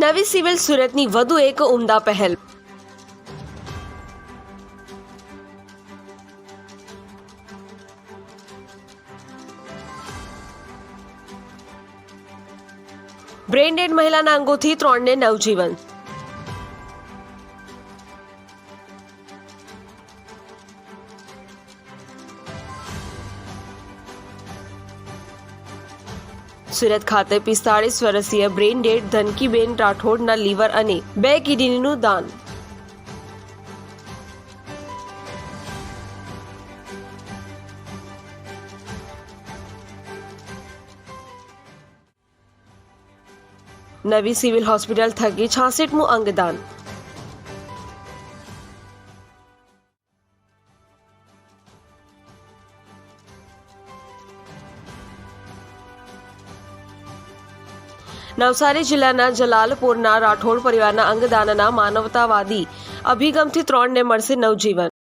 નવી સિવિલ સુરતની વધુ એક ઉમદા પહેલ. બ્રેઇનડેડ મહિલાના અંગોથી ત્રણને નવજીવન. સુરત ખાતે પિસ્તાળીસ વર્ષીય બ્રેઇન ડેડ ધનકીબેન રાઠોડના લીવર અને બે કિડનીનું દાન. નવી સિવિલ હોસ્પિટલ થકી છાસઠમું અંગદાન. નવસારી જિલ્લાના જલાલપુરના રાઠોડ પરિવારના અંગદાનના માનવતાવાદી અભિગમથી ત્રણને મળશે નવજીવન.